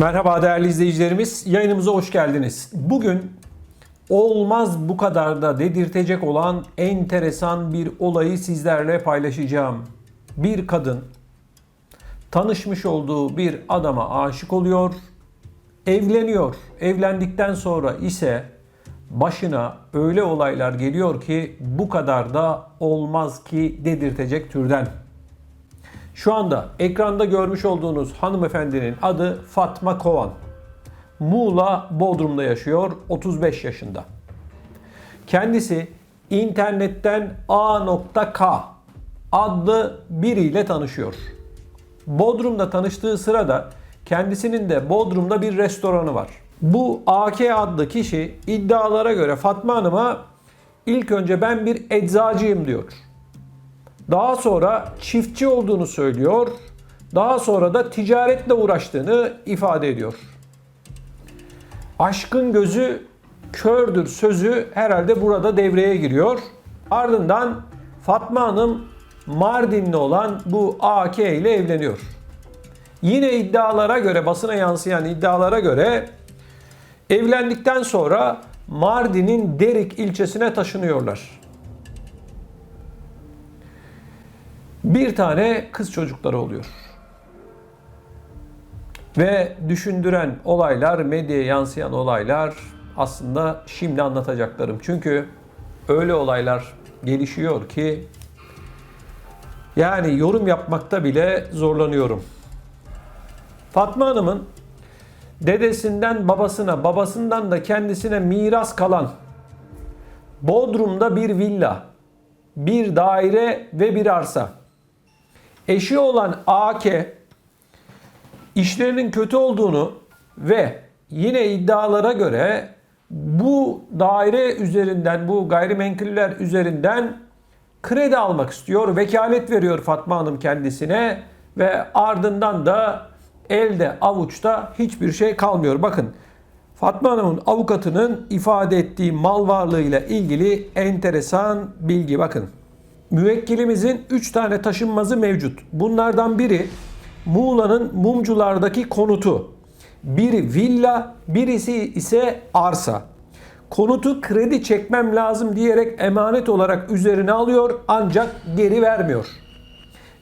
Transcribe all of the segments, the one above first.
Merhaba değerli izleyicilerimiz. Yayınımıza hoş geldiniz. Bugün olmaz bu kadar da dedirtecek olan enteresan bir olayı sizlerle paylaşacağım. Bir kadın tanışmış olduğu bir adama aşık oluyor, evleniyor. Evlendikten sonra ise başına öyle olaylar geliyor ki bu kadar da olmaz ki dedirtecek türden. Şu anda ekranda görmüş olduğunuz hanımefendinin adı Fatma Kovan. Muğla Bodrum'da yaşıyor, 35 yaşında. Kendisi internetten A.K adlı biriyle tanışıyor. Bodrum'da tanıştığı sırada kendisinin de Bodrum'da bir restoranı var. Bu AK adlı kişi iddialara göre Fatma Hanım'a ilk önce ben bir eczacıyım diyor. Daha sonra çiftçi olduğunu söylüyor. Daha sonra da ticaretle uğraştığını ifade ediyor. Aşkın gözü kördür sözü herhalde burada devreye giriyor. Ardından Fatma Hanım Mardinli olan bu AK ile evleniyor. Yine iddialara göre, basına yansıyan iddialara göre evlendikten sonra Mardin'in Derik ilçesine taşınıyorlar. Bir tane kız çocukları oluyor. Ve düşündüren olaylar, medyaya yansıyan olaylar aslında şimdi anlatacaklarım. Çünkü öyle olaylar gelişiyor ki yani yorum yapmakta bile zorlanıyorum. Fatma Hanım'ın dedesinden babasına, babasından da kendisine miras kalan Bodrum'da bir villa, bir daire ve bir arsa. Eşi olan AK işlerinin kötü olduğunu ve yine iddialara göre bu daire üzerinden, bu gayrimenkuller üzerinden kredi almak istiyor. Vekalet veriyor Fatma Hanım kendisine ve ardından da elde avuçta hiçbir şey kalmıyor. Bakın Fatma Hanım'ın avukatının ifade ettiği mal varlığıyla ilgili enteresan bilgi bakın. Müvekkilimizin 3 tane taşınmazı mevcut. Bunlardan biri Muğla'nın Mumcular'daki konutu. Biri villa, birisi ise arsa. Konutu kredi çekmem lazım diyerek emanet olarak üzerine alıyor ancak geri vermiyor.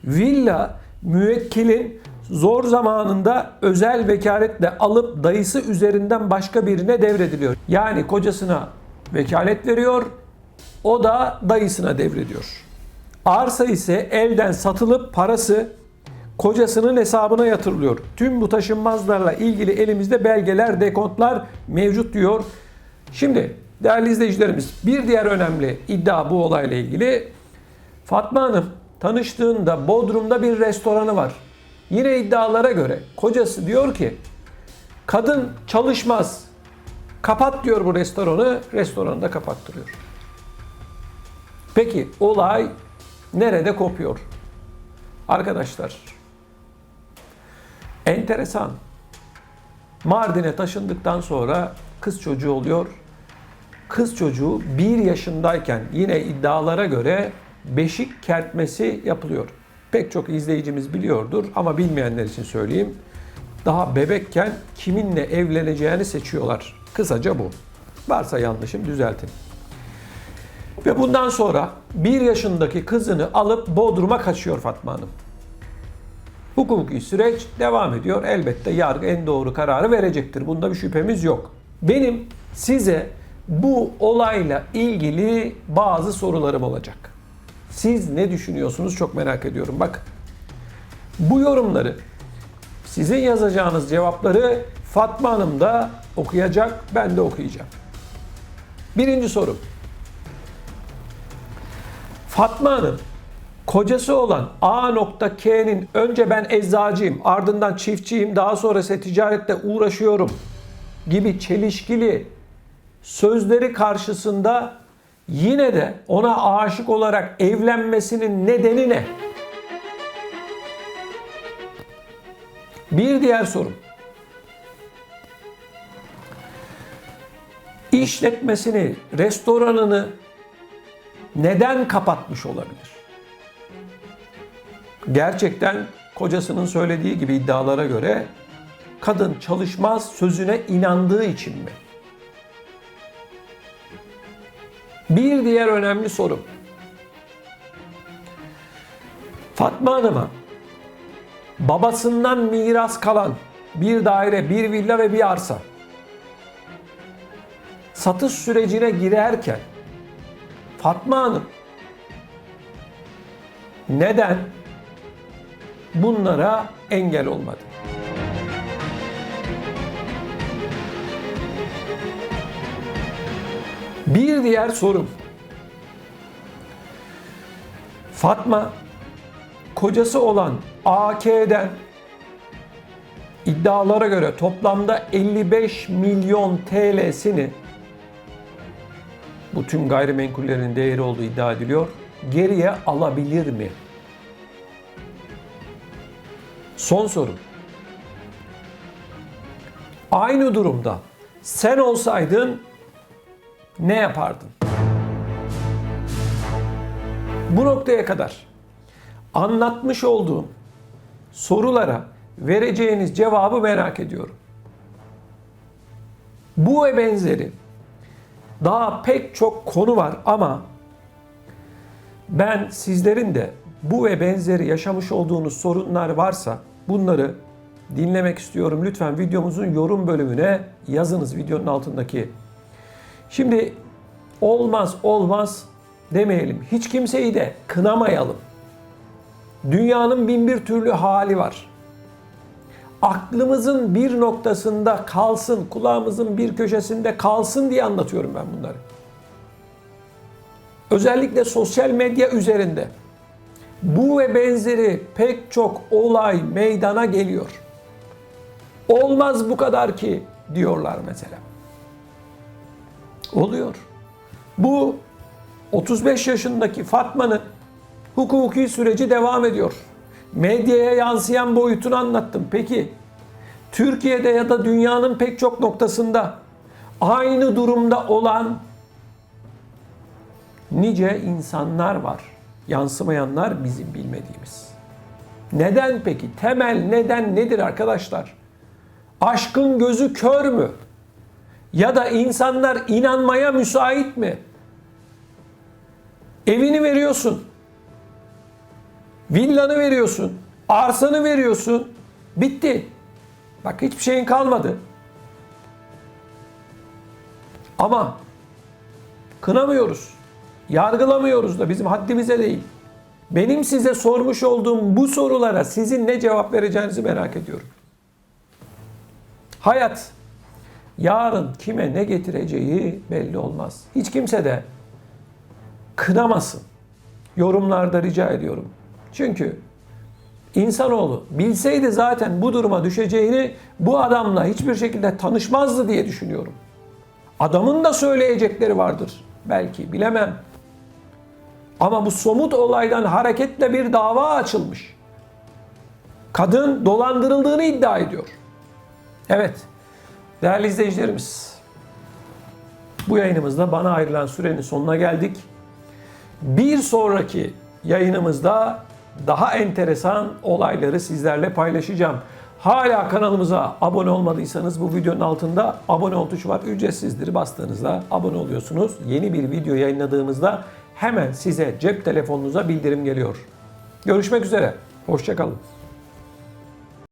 Villa müvekkilin zor zamanında özel vekaletle alıp dayısı üzerinden başka birine devrediliyor. Yani kocasına vekalet veriyor, o da dayısına devrediyor. Arsa ise elden satılıp parası kocasının hesabına yatırılıyor. Tüm bu taşınmazlarla ilgili elimizde belgeler, dekontlar mevcut diyor. Şimdi değerli izleyicilerimiz bir diğer önemli iddia bu olayla ilgili. Fatma Hanım tanıştığında Bodrum'da bir restoranı var. Yine iddialara göre kocası diyor ki kadın çalışmaz. Kapat diyor bu restoranı. Restoranı da kapattırıyor. Peki olay nerede kopuyor? Arkadaşlar enteresan. Mardin'e taşındıktan sonra kız çocuğu oluyor. Kız çocuğu bir yaşındayken yine iddialara göre beşik kertmesi yapılıyor. Pek çok izleyicimiz biliyordur ama bilmeyenler için söyleyeyim. Daha bebekken kiminle evleneceğini seçiyorlar. Kısaca bu. Varsa yanlışım düzeltin. Ve bundan sonra bir yaşındaki kızını alıp Bodrum'a kaçıyor Fatma Hanım. Hukuki süreç devam ediyor. Elbette yargı en doğru kararı verecektir. Bunda bir şüphemiz yok. Benim size bu olayla ilgili bazı sorularım olacak. Siz ne düşünüyorsunuz çok merak ediyorum. Bak bu yorumları sizin yazacağınız cevapları Fatma Hanım da okuyacak, ben de okuyacağım. Birinci soru. Fatma Hanım kocası olan A.K'nin önce ben eczacıyım, ardından çiftçiyim, daha sonra ise ticarette uğraşıyorum gibi çelişkili sözleri karşısında yine de ona aşık olarak evlenmesinin nedeni ne? Bir diğer sorum. İşletmesini, restoranını neden kapatmış olabilir? Gerçekten kocasının söylediği gibi iddialara göre kadın çalışmaz sözüne inandığı için mi? Bir diğer önemli soru. Fatma Hanım'a babasından miras kalan bir daire, bir villa ve bir arsa satış sürecine girerken Fatma Hanım neden bunlara engel olmadı? Bir diğer sorum. Fatma kocası olan AK'den iddialara göre toplamda 55 milyon TL'sini bu tüm gayrimenkullerin değeri olduğu iddia ediliyor. Geriye alabilir mi? Son soru. Aynı durumda sen olsaydın ne yapardın? Bu noktaya kadar anlatmış olduğum sorulara vereceğiniz cevabı merak ediyorum. Bu ve benzeri daha pek çok konu var ama ben sizlerin de bu ve benzeri yaşamış olduğunuz sorunlar varsa bunları dinlemek istiyorum. Lütfen videomuzun yorum bölümüne yazınız videonun altındaki. Şimdi olmaz olmaz demeyelim. Hiç kimseyi de kınamayalım. Dünyanın bin bir türlü hali var. Aklımızın bir noktasında kalsın, kulağımızın bir köşesinde kalsın diye anlatıyorum ben bunları. Özellikle sosyal medya üzerinde bu ve benzeri pek çok olay meydana geliyor. Olmaz bu kadar ki diyorlar mesela. Oluyor. Bu 35 yaşındaki Fatma'nın hukuki süreci devam ediyor. Medyaya yansıyan boyutunu anlattım. Peki Türkiye'de ya da dünyanın pek çok noktasında aynı durumda olan nice insanlar var. Yansımayanlar bizim bilmediğimiz. Neden peki? Temel neden nedir arkadaşlar? Aşkın gözü kör mü? Ya da insanlar inanmaya müsait mi? Evini veriyorsun. Villanı veriyorsun. Arsanı veriyorsun. Bitti. Bak hiçbir şeyin kalmadı. Ama kınamıyoruz. Yargılamıyoruz da bizim haddimize değil. Benim size sormuş olduğum bu sorulara sizin ne cevap vereceğinizi merak ediyorum. Hayat yarın kime ne getireceği belli olmaz. Hiç kimse de kınamasın. Yorumlarda rica ediyorum. Çünkü insanoğlu bilseydi zaten bu duruma düşeceğini bu adamla hiçbir şekilde tanışmazdı diye düşünüyorum. Adamın da söyleyecekleri vardır belki bilemem. Ama bu somut olaydan hareketle bir dava açılmış. Kadın dolandırıldığını iddia ediyor. Evet. Değerli izleyicilerimiz. Bu yayınımızda bana ayrılan sürenin sonuna geldik. Bir sonraki yayınımızda daha enteresan olayları sizlerle paylaşacağım. Hala kanalımıza abone olmadıysanız bu videonun altında abone ol tuşu var. Ücretsizdir. Bastığınızda abone oluyorsunuz. Yeni bir video yayınladığımızda hemen size cep telefonunuza bildirim geliyor. Görüşmek üzere. Hoşçakalın.